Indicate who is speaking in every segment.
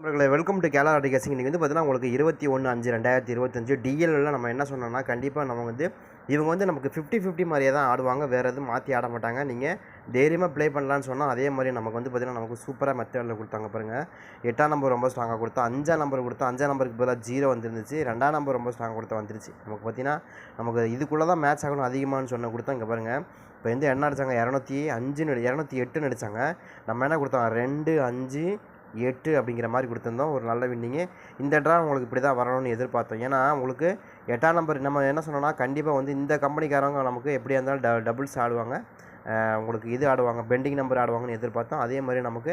Speaker 1: நண்பர்களே welcome to கேலா கேசிங் இன்றைக்கி வந்து பார்த்தீங்கன்னா உங்களுக்கு இருபத்தி ஒன்று அஞ்சு ரெண்டாயிரத்தி இருபத்தஞ்சு டிஎல்ல நம்ம என்ன சொன்னோம்னா கண்டிப்பாக நம்ம வந்து இவங்க வந்து நமக்கு ஃபிஃப்டி ஃபிஃப்டி மாதிரியே தான் ஆடுவாங்க. வேறு எதுவும் மாற்றி ஆட மாட்டாங்க. நீங்கள் தைரியமாக ப்ளே பண்ணலான்னு சொன்னால் அதே மாதிரி நமக்கு வந்து பார்த்திங்கன்னா நமக்கு சூப்பராக மெத்தடில் கொடுத்தாங்க பாருங்கள் எட்டாம் நம்பர் ரொம்ப ஸ்ட்ராங்காக கொடுத்தா அஞ்சாம் நம்பர் கொடுத்தா அஞ்சாம் நம்பருக்கு பதிலாக ஜீரோ வந்துருந்துச்சு. ரெண்டாம் நம்பர் ரொம்ப ஸ்ட்ராங்காக கொடுத்தா வந்துருச்சு. நமக்கு பார்த்தீங்கன்னா நமக்கு இதுக்குள்ளே தான் மேட்ச் ஆகணும் அதிகமானு சொன்ன கொடுத்தா இங்கே பாருங்கள் இப்போ வந்து என்ன அடித்தாங்க இரநூத்தி அஞ்சு இரநூத்தி எட்டுன்னு அடித்தாங்க நம்ம என்ன கொடுத்தோம்? ரெண்டு அஞ்சு எட்டு அப்படிங்கிற மாதிரி கொடுத்துருந்தோம். ஒரு நல்ல வின்னிங்கு இந்த ட்ரா உங்களுக்கு இப்படி தான் வரணும்னு எதிர்பார்த்தோம். ஏன்னா உங்களுக்கு எட்டாம் நம்பர் நம்ம என்ன சொன்னோம்னா கண்டிப்பாக வந்து இந்த கம்பெனிக்காரங்க நமக்கு எப்படியா இருந்தாலும் ட டபுள்ஸ் ஆடுவாங்க. உங்களுக்கு இது ஆடுவாங்க பெண்டிங் நம்பர் ஆடுவாங்கன்னு எதிர்பார்த்தோம். அதே மாதிரி நமக்கு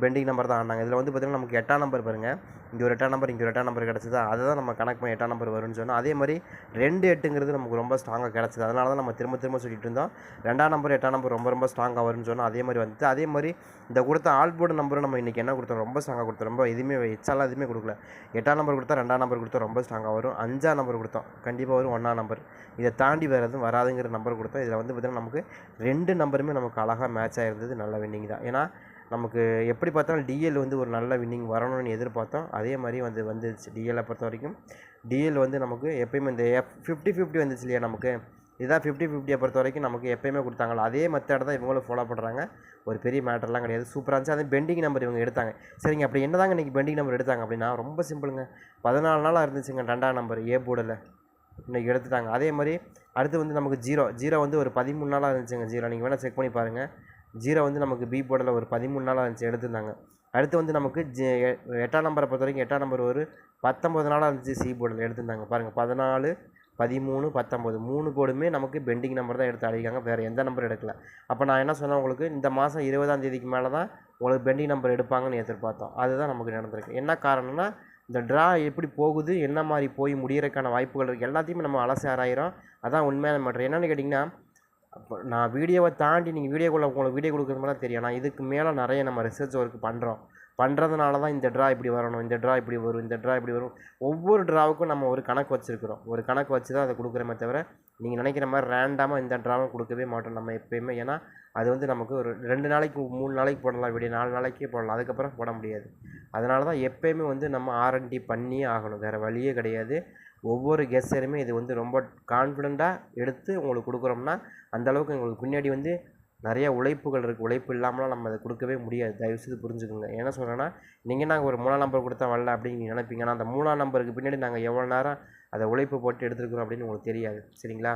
Speaker 1: பெண்டிங் நம்பர் தான் ஆடினாங்க இதில் வந்து பார்த்திங்கன்னா நமக்கு எட்டாம் நம்பர் பாருங்கள் இங்கே ஒரு எட்டாம் நம்பர் இங்கே ஒரு எட்டாம் நம்பர் கிடச்சிதா? அதை தான் நம்ம கணக்கு பண்ணி எட்டாம் நம்பர் வரும்னு சொன்னோம். அதே மாதிரி ரெண்டு எட்டுங்கிறது நமக்கு ரொம்ப ஸ்ட்ராங்காக கிடச்சிது. அதனால தான் நம்ம திரும்ப திரும்ப சொல்லிட்டு இருந்தோம். ரெண்டாம் நம்பர் எட்டாம் நம்பர் ரொம்ப ரொம்ப ஸ்ட்ராங்காக வரும்னு சொன்னோம். அதே மாதிரி வந்துட்டு அதே மாதிரி இந்த கொடுத்த ஆல்போர்டு நம்பரும் நம்ம இன்றைக்கி என்ன கொடுத்தோம்? ரொம்ப ஸ்ட்ராங்காக கொடுத்தோம். ரொம்ப எதுவுமே எச்சாலாம் எதுவுமே கொடுக்கல. எட்டாம் நம்பர் கொடுத்தா ரெண்டாம் நம்பர் கொடுத்தா ரொம்ப ஸ்ட்ராங்காக வரும். அஞ்சாம் நம்பர் கொடுத்தோம். கண்டிப்பாக வரும் ஒன்றாம் நம்பர். இதை தாண்டி வேறு எதுவும் வராதுங்கிற நம்பர் கொடுத்தோம். இதில் வந்து பார்த்திங்கன்னா நமக்கு ரெண்டு நம்பருமே நமக்கு அழகாக மேட்ச் ஆகிருந்தது நல்ல வின்னிங் தான். ஏன்னா நமக்கு எப்படி பார்த்தாலும் டிஎல் வந்து ஒரு நல்ல வின்னிங் வரணும்னு எதிர்பார்த்தோம். அதே மாதிரி வந்து வந்துருச்சு டிஎல்லை பொறுத்த வரைக்கும். டிஎல் வந்து நமக்கு எப்பயுமே இந்த எஃப் ஃபிஃப்டி ஃபிஃப்டி வந்துச்சு இல்லையா நமக்கு? இதுதான் ஃபிஃப்டி ஃபிஃப்டியை பொறுத்த வரைக்கும் நமக்கு எப்பயுமே கொடுத்தாங்களா? அதே மெத்தட் தான் இவங்களும் ஃபாலோ பண்ணுறாங்க ஒரு பெரிய மேட்டர்லாம் கிடையாது. சூப்பராக இருந்துச்சு. அதே பெண்டிங் நம்பர் இவங்க எடுத்தாங்க. சரிங்க அப்படி என்ன தாங்க இன்றைக்கி பெண்டிங் நம்பர் எடுத்தாங்க அப்படின்னா ரொம்ப சிம்பிளுங்க பதினாலு நாளாக இருந்துச்சுங்க ரெண்டாம் நம்பர் ஏ போர்டில் இன்றைக்கி எடுத்துட்டாங்க. அதே மாதிரி அடுத்து வந்து நமக்கு ஜீரோ ஜீரோ வந்து ஒரு பதிமூணு நாளாக இருந்துச்சுங்க. ஜீரோ நீங்கள் வேணால் செக் பண்ணி பாருங்கள் ஜீரோ வந்து நமக்கு பி போர்டில் ஒரு பதிமூணு நாளாக இருந்துச்சு எடுத்திருந்தாங்க. அடுத்து வந்து நமக்கு ஜி எ- எட்டாம் நம்பரை பொறுத்த வரைக்கும் எட்டாம் நம்பர் ஒரு பத்தொம்பது நாளாக இருந்துச்சு சி போர்டில் எடுத்திருந்தாங்க. பாருங்கள் பதினாலு பதிமூணு பத்தொம்பது மூணு கோடுமே நமக்கு பெண்டிங் நம்பர் தான் எடுத்து அடிக்காங்க வேறு எந்த நம்பர் எடுக்கல. அப்போ நான் என்ன சொன்னேன் உங்களுக்கு? இந்த மாதம் இருபதாம் தேதிக்கு மேலே தான் உங்களுக்கு பெண்டிங் நம்பர் எடுப்பாங்கன்னு எதிர்பார்த்தோம். அதுதான் நமக்கு நடந்திருக்கு. என்ன காரணம்னா இந்த ட்ரா எப்படி போகுது என்ன மாதிரி போய் முடியறதுக்கான வாய்ப்புகள் இருக்குது எல்லாத்தையுமே நம்ம அலசி ஆராயிரம் அதான் உண்மையான மேட்ரு என்னென்னு கேட்டிங்கன்னா அப்போ நான் வீடியோவை தாண்டி நீங்கள் வீடியோக்குள்ளே உங்களுக்கு வீடியோ கொடுக்குறது மாதிரி தான் தெரியும். நான் இதுக்கு மேலே நிறைய நம்ம ரிசர்ச் ஒர்க் பண்ணுறோம் பண்ணுறதுனால தான் இந்த ட்ரா இப்படி வரணும் இந்த ட்ரா இப்படி வரும் இந்த ட்ரா இப்படி வரும். ஒவ்வொரு ட்ராவுக்கும் நம்ம ஒரு கணக்கு வச்சுருக்கிறோம். ஒரு கணக்கு வச்சு தான் அதை கொடுக்குறோமே தவிர நீங்கள் நினைக்கிற மாதிரி ரேண்டமாக இந்த ட்ராவும் கொடுக்கவே மாட்டோம் நம்ம எப்பயுமே. ஏன்னா அது வந்து நமக்கு ஒரு ரெண்டு நாளைக்கு மூணு நாளைக்கு போடலாம் வீடியோ நாலு நாளைக்கு போடலாம். அதுக்கப்புறம் போட முடியாது. அதனால தான் எப்பயுமே வந்து நம்ம ஆர்என்டி பண்ணியே ஆகணும். வேறு வழியே கிடையாது. ஒவ்வொரு கெஸ்ஸருமே இது வந்து ரொம்ப கான்ஃபிடெண்ட்டாக எடுத்து உங்களுக்கு கொடுக்குறோம்னா அந்த அளவுக்கு உங்களுக்கு பின்னாடி வந்து நிறைய உழைப்புகள் இருக்குது உழைப்பு இல்லாமலாம் நம்ம அதை கொடுக்கவே முடியாது. தயவுசெய்து புரிஞ்சுக்கோங்க. என்ன சொல்கிறேன்னா நீங்கள் நாங்கள் ஒரு மூணாம் நம்பர் கொடுத்தா வரல அப்படின்னு நீங்கள் நினைப்பீங்க ஆனால் அந்த மூணாம் நம்பருக்கு பின்னாடி நாங்கள் எவ்வளோ நேரம் அதை உழைப்பு போட்டு எடுத்துருக்குறோம் அப்படின்னு உங்களுக்கு தெரியாது. சரிங்களா?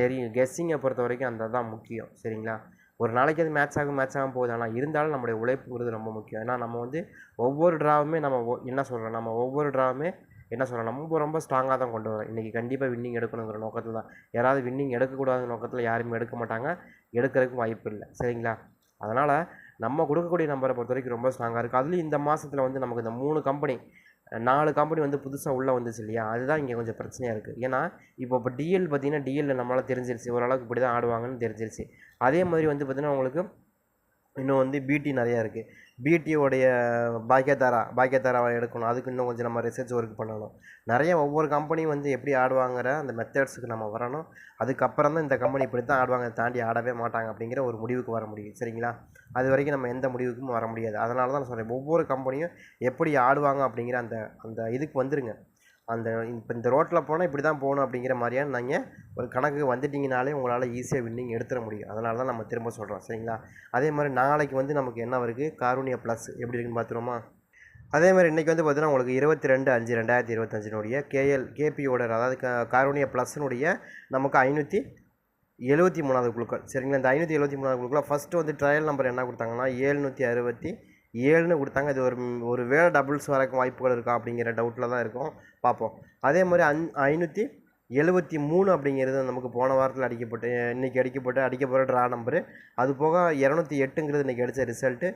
Speaker 1: தெரியும். கெஸ்ஸிங்கை பொறுத்த வரைக்கும் அந்த தான் முக்கியம். சரிங்களா? ஒரு நாளைக்கு அது மேட்ச் ஆகும் மேட்ச் ஆகும் போகுது. ஆனால் இருந்தாலும் நம்முடைய உழைப்புங்கிறது ரொம்ப முக்கியம். ஏன்னா நம்ம வந்து ஒவ்வொரு ட்ராவுமே நம்ம என்ன சொல்கிறோம் நம்ம ஒவ்வொரு ட்ராவுமே என்ன சொல்கிறோம் நம்ம ரொம்ப ஸ்ட்ராங்காக தான் கொண்டு வரோம். இன்றைக்கி கண்டிப்பாக வின்னிங் எடுக்கணுங்கிற நோக்கத்தில் தான். யாராவது வின்னிங் எடுக்கக்கூடாதுங்கிற நோக்கத்தில் யாருமே எடுக்க மாட்டாங்க. எடுக்கிறதுக்கும் வாய்ப்பு இல்லை. சரிங்களா? அதனால் நம்ம கொடுக்கக்கூடிய நம்பரை பொறுத்த வரைக்கும் ரொம்ப ஸ்ட்ராங்காக இருக்குது அதுலேயும் இந்த மாதத்தில் வந்து நமக்கு இந்த மூணு கம்பெனி நாலு கம்பெனி வந்து புதுசாக உள்ளே வந்துச்சு இல்லையா? அதுதான் இங்கே கொஞ்சம் பிரச்சனையாக இருக்குது ஏன்னா இப்போ இப்போ டிஎல் பார்த்தீங்கன்னா டிஎல்ல நம்மளால் தெரிஞ்சிருச்சு. ஓரளவுக்கு இப்படி தான் ஆடுவாங்கன்னு தெரிஞ்சிருச்சு. அதே மாதிரி வந்து பார்த்திங்கன்னா உங்களுக்கு இன்னும் வந்து பிடி நிறையா இருக்குது பிடியோடைய பாக்கியதாரா பாக்கியதாராவை எடுக்கணும். அதுக்கு இன்னும் கொஞ்சம் நம்ம ரிசர்ச் ஒர்க் பண்ணணும். நிறைய ஒவ்வொரு கம்பெனியும் வந்து எப்படி ஆடுவாங்கிற அந்த மெத்தட்ஸுக்கு நம்ம வரணும். அதுக்கப்புறம் தான் இந்த கம்பெனி இப்படி தான் ஆடுவாங்க தாண்டி ஆடவே மாட்டாங்க அப்படிங்கிற ஒரு முடிவுக்கு வர முடியும். சரிங்களா? அது வரைக்கும் நம்ம எந்த முடிவுக்கும் வர முடியாது. அதனால தான் நான் சொல்கிறேன் ஒவ்வொரு கம்பெனியும் எப்படி ஆடுவாங்க அப்படிங்கிற அந்த அந்த இதுக்கு வந்துருங்க. அந்த இப்போ இந்த ரோட்டில் போனால் இப்படி தான் போகணும் அப்படிங்கிற மாதிரியான நீங்கள் ஒரு கணக்கு வந்துட்டிங்கனாலே உங்களால் ஈஸியாக வின்னிங் எடுத்துட முடியும். அதனால தான் நம்ம திரும்ப சொல்கிறோம் சரிங்களா? அதே மாதிரி நாளைக்கு வந்து நமக்கு என்ன வருது காரூனியா ப்ளஸ் எப்படி இருக்குன்னு பார்த்துருவோமா அதே மாதிரி இன்றைக்கி வந்து பார்த்தீங்கன்னா உங்களுக்கு இருபத்தி ரெண்டு அஞ்சு ரெண்டாயிரத்தி இருபத்தஞ்சினுடைய கேஎல் கேபியோட அதாவது க காரூனியா ப்ளஸ்னுடைய நமக்கு ஐநூற்றி எழுபத்தி மூணாவது குழுக்கள். சரிங்களா? இந்த ஐநூற்றி எழுபத்தி மூணாவது குழுக்கள் ஃபஸ்ட்டு வந்து ட்ரையல் நம்பர் என்ன கொடுத்தாங்கன்னா ஏழ்நூற்றி அறுபத்தி ஏழுன்னு கொடுத்தாங்க. இது ஒரு ஒரு வேளை டபுள்ஸ் வரக்கும் வாய்ப்புகள் இருக்கா அப்படிங்கிற டவுட்டில் தான் இருக்கும். பார்ப்போம். அதே மாதிரி அஞ் ஐநூற்றி எழுபத்தி மூணு அப்படிங்கிறது நமக்கு போன வாரத்தில் அடிக்கப்பட்டு இன்றைக்கி அடிக்கப்பட்டு அடிக்க போகிற ட்ரா நம்பரு அது போக இரநூத்தி எட்டுங்கிறது இன்றைக்கி அடித்த ரிசல்ட்டு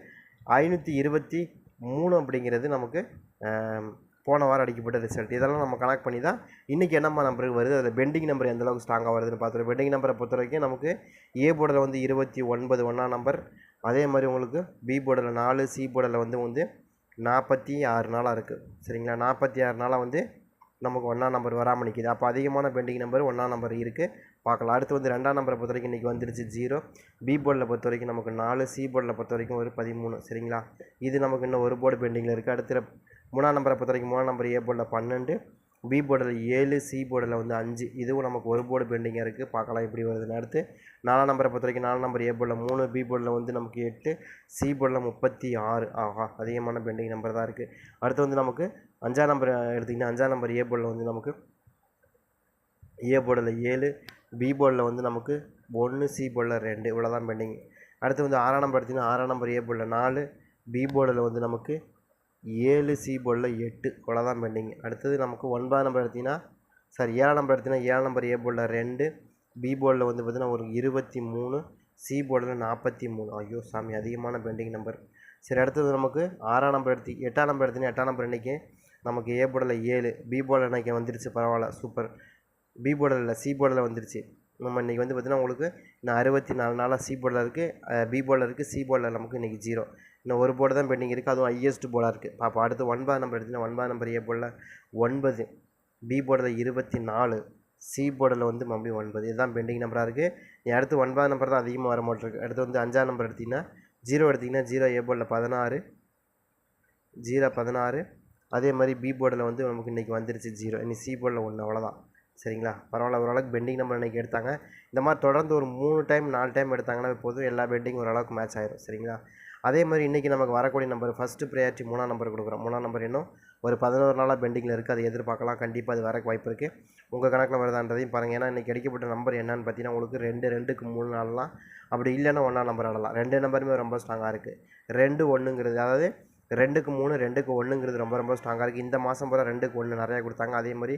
Speaker 1: ஐநூற்றி இருபத்தி மூணு அப்படிங்கிறது நமக்கு போன வாரம் அடிக்கப்பட்ட ரிசல்ட் இதெல்லாம் நம்ம கனெக்ட் பண்ணி தான் இன்றைக்கி என்னம்மா நம்பருக்கு வருது? அதில் பெண்டிங் நம்பர் எந்த அளவுக்கு ஸ்ட்ராங்காக வருதுன்னு பார்த்துருவோம் பெண்டிங் நம்பரை பொறுத்த வரைக்கும் நமக்கு ஏ போர்டில் வந்து இருபத்தி ஒன்பது ஒன்றாம் நம்பர் அதே மாதிரி உங்களுக்கு பி போர்டில் நாலு சி போர்டில் வந்து வந்து நாற்பத்தி ஆறு நாளாக இருக்குது சரிங்களா? நாற்பத்தி ஆறு நாளாக வந்து நமக்கு ஒன்றாம் நம்பர் வராமல் நிற்கிது அப்போ அதிகமான பெண்டிங் நம்பர் ஒன்றாம் நம்பர் இருக்குது பார்க்கலாம். அடுத்து வந்து ரெண்டாம் நம்பரை பொறுத்த வரைக்கும் இன்றைக்கி வந்துருச்சு ஜீரோ பி போர்டில் பொறுத்த வரைக்கும் நமக்கு நாலு சி போர்டில் பொறுத்த வரைக்கும் ஒரு பதிமூணு. சரிங்களா? இது நமக்கு இன்னும் ஒரு போர்டு பெண்டிங்கில் இருக்குது அடுத்த மூணாம் நம்பரை பொறுத்த வரைக்கும் மூணாம் நம்பர் ஏ போர்டில் பன்னெண்டு பி போர்டில் ஏழு சி போர்டில் வந்து அஞ்சு இதுவும் நமக்கு ஒரு போர்டு பெண்டிங்காக இருக்குது பார்க்கலாம் எப்படி வருதுன்னு அடுத்து நாலாம் நம்பரை பொறுத்த வரைக்கும் நாலாம் நம்பர் ஏ போர்டில் மூணு பி போர்டில் வந்து நமக்கு எட்டு சி போர்டில் முப்பத்தி ஆறு ஆஹா அதிகமான பெண்டிங் நம்பர் தான் இருக்குது அடுத்து வந்து நமக்கு அஞ்சாம் நம்பர் எடுத்திங்கன்னா அஞ்சாம் நம்பர் ஏ போர்டில் வந்து நமக்கு ஏ போர்டில் ஏழு பி போர்டில் வந்து நமக்கு ஒன்று சி போர்டில் ரெண்டு இவ்வளோ தான் பெண்டிங் அடுத்து வந்து ஆறாம் நம்பர் எடுத்திங்கன்னா ஆறாம் நம்பர் ஏ போர்டில் நாலு பி போர்டில் வந்து நமக்கு ஏழு சி போர்டில் எட்டு. இவ்வளோ தான் பெண்டிங் அடுத்தது நமக்கு ஒன்பதாம் நம்பர் எடுத்திங்கன்னா சாரி ஏழாம் நம்பர் எடுத்திங்கன்னா ஏழாம் நம்பர் ஏ போர்டில் ரெண்டு பி போர்டில் வந்து பார்த்திங்கன்னா ஒரு இருபத்தி மூணு சி போர்டில் நாற்பத்தி மூணு ஐயோ சாமி அதிகமான பெண்டிங் நம்பர் சரி அடுத்தது நமக்கு ஆறாம் நம்பர் எடுத்து எட்டாம் நம்பர் எடுத்திங்கன்னா எட்டாம் நம்பர் இன்றைக்கி நமக்கு ஏ போர்டில் ஏழு பி போர்டில் இன்றைக்கி வந்துருச்சு? பரவாயில்ல சூப்பர் பி போர்டில் இல்லை சி போர்டில் வந்துருச்சு. நம்ம இன்றைக்கி வந்து பார்த்திங்கன்னா உங்களுக்கு இன்னும் அறுபத்தி நாலு நாளாக சி போர்டில் இருக்குது பி போர்டில் இருக்குது சி போர்டில் நமக்கு இன்றைக்கி ஜீரோ இன்னும் ஒரு போர்டு தான் பெண்டிங் இருக்குது அதுவும் ஹையஸ்ட் போர்டாக இருக்குது பாப்பா அடுத்து ஒன்பதாம் நம்பர் எடுத்திங்கன்னா ஒன்பதாம் நம்பர் ஏ போர்டில் ஒன்பது பி போர்டில் இருபத்தி நாலு சி போர்டில் வந்து மறுபடியும் ஒன்பது. இதுதான் பெண்டிங் நம்பராக இருக்குது நீ அடுத்து ஒன்பதாம் நம்பர் தான் அதிகமாக வர மாட்டிருக்கு அடுத்து வந்து அஞ்சாம் நம்பர் எடுத்திங்கன்னா ஜீரோ எடுத்திங்கன்னா ஜீரோ ஏ போர்டில் பதினாறு ஜீரோ பதினாறு. அதே மாதிரி பி போர்டில் வந்து நமக்கு இன்றைக்கி வந்துருச்சு ஜீரோ இனி சி போர்டில் ஒன்று அவ்வளோதான் சரிங்களா? பரவாயில்ல ஓரளவுக்கு பெண்டிங் நம்பர் இன்றைக்கி எடுத்தாங்க. இந்த மாதிரி தொடர்ந்து ஒரு மூணு டைம் நாலு டைம் எடுத்தாங்கன்னா போதும் எல்லா பெண்டிங் ஓரளவுக்கு மேட்ச் ஆயிரும். சரிங்களா? அதே மாதிரி இன்றைக்கி நமக்கு வரக்கூடிய நம்பர் ஃபஸ்ட்டு ப்ரையாரிட்டி மூணாம் நம்பர் கொடுக்குறோம். மூணாம் நம்பர் இன்னும் ஒரு பதினோரு நாளாக பெண்டிங்கில் இருக்குது அதை எதிர்பார்க்கலாம். கண்டிப்பாக அது வரக்கு வாய்ப்பு இருக்குது உங்கள் கணக்கில் வருதான்றதையும் பாருங்கள் ஏன்னா இன்றைக்கி கிடைக்கப்பட்ட நம்பர் என்னன்னு பார்த்தீங்கன்னா உங்களுக்கு ரெண்டு ரெண்டுக்கு மூணு நாள்லாம் அப்படி இல்லைன்னா ஒன்றாம் நம்பர் ஆடலாம். ரெண்டு நம்பருமே ரொம்ப ஸ்ட்ராங்காக இருக்குது ரெண்டு ஒன்றுங்கிறது அதாவது ரெண்டுக்கு மூணு ரெண்டுக்கு ஒன்றுங்கிறது ரொம்ப ரொம்ப ஸ்ட்ராங்காக இருக்குது இந்த மாதம் பூரா ரெண்டுக்கு ஒன்று நிறையா கொடுத்தாங்க. அதே மாதிரி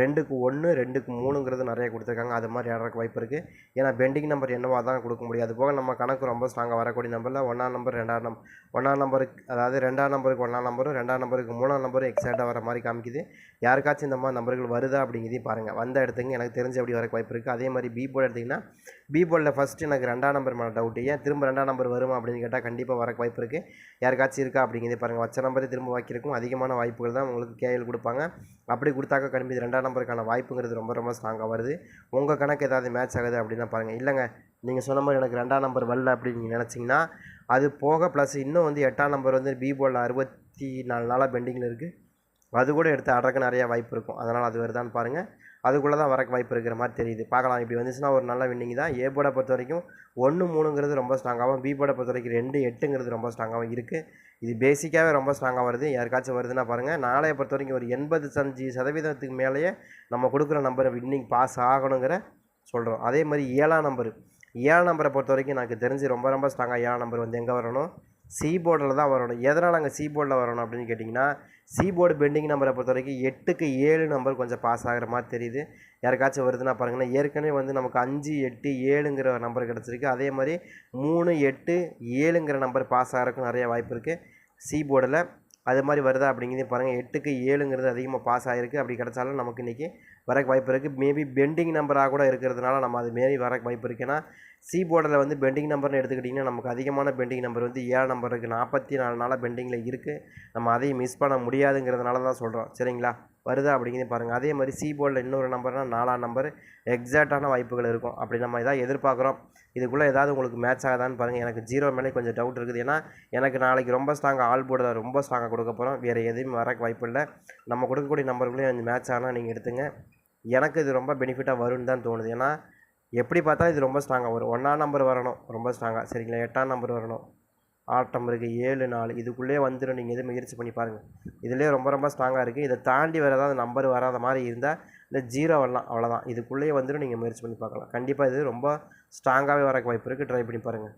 Speaker 1: ரெண்டுக்கு ஒன்று ரெண்டுக்கு மூணுங்கிறது நிறைய கொடுத்துருக்காங்க. அது மாதிரி ஆடுறதுக்கு வாய்ப்பு இருக்குது ஏன்னா பெண்டிங் நம்பர் என்னவோ அதான் கொடுக்க முடியும். அது போக நம்ம கணக்கு ரொம்ப ஸ்ட்ராங்காக வரக்கூடிய நம்பரில் ஒன்றாம் நம்பர் ரெண்டாம் நம்பர் ஒன்றாம் நம்பருக்கு அதாவது ரெண்டாம் நம்பருக்கு ஒன்றாம் நம்பரும் ரெண்டாம் நம்பருக்கு மூணாம் நம்பரும் எக்ஸாக்டாக வர மாதிரி காமிக்குது. யாருக்காச்சும் இந்த மாதிரி நம்பர்கள் வருதா அப்படிங்கிறதையும் பாருங்கள் வந்த இடத்துக்கு எனக்கு தெரிஞ்ச அப்படி வரக்கு வாய்ப்பு இருக்குது அதே மாதிரி பி போர்டு எடுத்திங்கன்னா பி போர்டில் ஃபஸ்ட்டு எனக்கு ரெண்டாம் நம்பர் மேலே டவுட் ஏன் திரும்ப ரெண்டாம் நம்பர் வருமா அப்படின்னு கேட்டால் கண்டிப்பாக வரக்கு வாய்ப்பு இருக்குது யாருக்காச்சும் இருக்கா அப்படிங்கிறதே பாருங்கள் வச்ச நம்பரே திரும்ப வாக்கியிருக்கும். அதிகமான வாய்ப்புகள் தான் உங்களுக்கு கேஎல் கொடுப்பாங்க. அப்படி கொடுத்தாக்க கண்டிப்பாக ரெண்டாம் ரெண்டாம் நம்பருக்கான வாய்ப்புங்கிறது ரொம்ப ரொம்ப ஸ்ட்ராங்காக வருது. உங்கள் கணக்கு ஏதாவது மேட்ச் ஆகுது அப்படின்னா பாருங்கள் இல்லைங்க நீங்கள் சொன்ன மாதிரி எனக்கு ரெண்டாம் நம்பர் வரல அப்படின்னு நீங்கள் நினச்சிங்கன்னா அது போக ப்ளஸ் இன்னும் வந்து எட்டாம் நம்பர் வந்து பி போலில் அறுபத்தி நாலு நாளாக பெண்டிங்கில் இருக்குது அது கூட எடுத்து அடக்க நிறையா வாய்ப்பு இருக்கும். அதனால் அது வருதான்னு பாருங்கள் அதுக்குள்ளே தான் வரக்கு வாய்ப்பு இருக்கிற மாதிரி தெரியுது. பார்க்கலாம். இப்படி வந்துச்சுன்னா ஒரு நல்ல வின்னிங் தான். ஏ போர்டை பொறுத்த வரைக்கும் ஒன்று மூணுங்கிறது ரொம்ப ஸ்ட்ராங்காகவும் பி போர்டை பொறுத்த வரைக்கும் ரெண்டு எட்டுங்கிறது ரொம்ப ஸ்ட்ராங்காகவும் இருக்குது இது பேசிக்காகவே ரொம்ப ஸ்ட்ராங்காக வருது. யாருக்காச்சும் வருதுன்னா பாருங்கள் நாளைய பொறுத்த வரைக்கும் ஒரு எண்பது அஞ்சு சதவீதத்துக்கு மேலேயே நம்ம கொடுக்குற நம்பரை வின்னிங் பாஸ் ஆகணுங்கிற சொல்கிறோம் அதே மாதிரி ஏழாம் நம்பர் ஏழாம் நம்பரை பொறுத்த வரைக்கும் எனக்கு தெரிஞ்சு ரொம்ப ரொம்ப ஸ்ட்ராங்காக ஏழாம் நம்பர் வந்து எங்கே வரணும்? சி போர்டில் தான் வரணும். எதனால் நாங்கள் சி போர்டில் வரணும் அப்படின்னு கேட்டிங்கன்னா சீபோர்டு பெண்டிங் நம்பரை பொறுத்த வரைக்கும் எட்டுக்கு ஏழு நம்பர் கொஞ்சம் பாஸ் ஆகிற மாதிரி தெரியுது. யாருக்காச்சும் வருதுன்னா பாருங்கன்னா ஏற்கனவே வந்து நமக்கு அஞ்சு எட்டு ஏழுங்கிற நம்பர் கிடச்சிருக்கு. அதே மாதிரி மூணு எட்டு ஏழுங்கிற நம்பர் பாஸ் ஆகிறதுக்கும் நிறைய வாய்ப்பு இருக்குது சீபோர்டில் அது மாதிரி வருதா அப்படிங்கிறதையும் பாருங்கள் எட்டுக்கு ஏழுங்கிறது அதிகமாக பாஸ் ஆகிருக்கு. அப்படி கிடச்சாலும் நமக்கு இன்றைக்கி வரக்கு வாய்ப்பு இருக்குது மேபி பெண்டிங் நம்பராக கூட இருக்கிறதுனால நம்ம அது மாரி வரக்கு வாய்ப்பு இருக்குது ஏன்னா சி போர்டில் வந்து பெண்டிங் நம்பர்னு எடுத்துக்கிட்டிங்கன்னா நமக்கு அதிகமான பெண்டிங் நம்பர் வந்து ஏழு நம்பர் இருக்குது நாற்பத்தி நாலு நாளாக பெண்டிங்கில் இருக்குது நம்ம அதையும் மிஸ் பண்ண முடியாதுங்கிறதுனால தான் சொல்கிறோம் சரிங்களா? வருதா அப்படிங்கிறதையும் பாருங்கள் அதே மாதிரி சி போர்டில் இன்னொரு நம்பர்னால் நாலாம் நம்பர் எக்ஸாக்டான வாய்ப்புகள் இருக்கும். அப்படி நம்ம எதாவது எதிர்பார்க்குறோம். இதுக்குள்ளே ஏதாவது உங்களுக்கு மேட்ச் ஆகுதான்னு பாருங்கள் எனக்கு ஜீரோ மேலே கொஞ்சம் டவுட் இருக்குது. ஏன்னா எனக்கு நாளைக்கு ரொம்ப ஸ்ட்ராங்காக ஆல் போர்டில் ரொம்ப ஸ்ட்ராங்காக கொடுக்க போகிறோம் வேறு எதுவும் வரக்கு வாய்ப்பு இல்லை. நம்ம கொடுக்கக்கூடிய நம்பர்களையும் மேட்ச் ஆனால் நீங்கள் எடுத்துங்க. எனக்கு இது ரொம்ப பெனிஃபிட்டாக வரும்னு தான் தோணுது. ஏன்னா எப்படி பார்த்தா இது ரொம்ப ஸ்ட்ராங்காக வரும். ஒன்றாம் நம்பர் வரணும். ரொம்ப ஸ்ட்ராங்காக சரிங்களா? எட்டாம் நம்பர் வரணும். ஆட்டம் இருக்குது ஏழு நாலு. இதுக்குள்ளேயே வந்துடும் நீங்கள் எதுவும் முயற்சி பண்ணி பாருங்கள் இதுலேயே ரொம்ப ரொம்ப ஸ்ட்ராங்காக இருக்குது இதை தாண்டி வேறு ஏதாவது நம்பர் வராத மாதிரி இருந்தால் இல்லை ஜீரோ வரலாம். அவ்வளோதான் இதுக்குள்ளேயே வந்துடும் நீங்கள் முயற்சி பண்ணி பார்க்கலாம். கண்டிப்பாக இது ரொம்ப ஸ்ட்ராங்காகவே வரக்கு வாய்ப்பு இருக்குது ட்ரை பண்ணி பாருங்கள்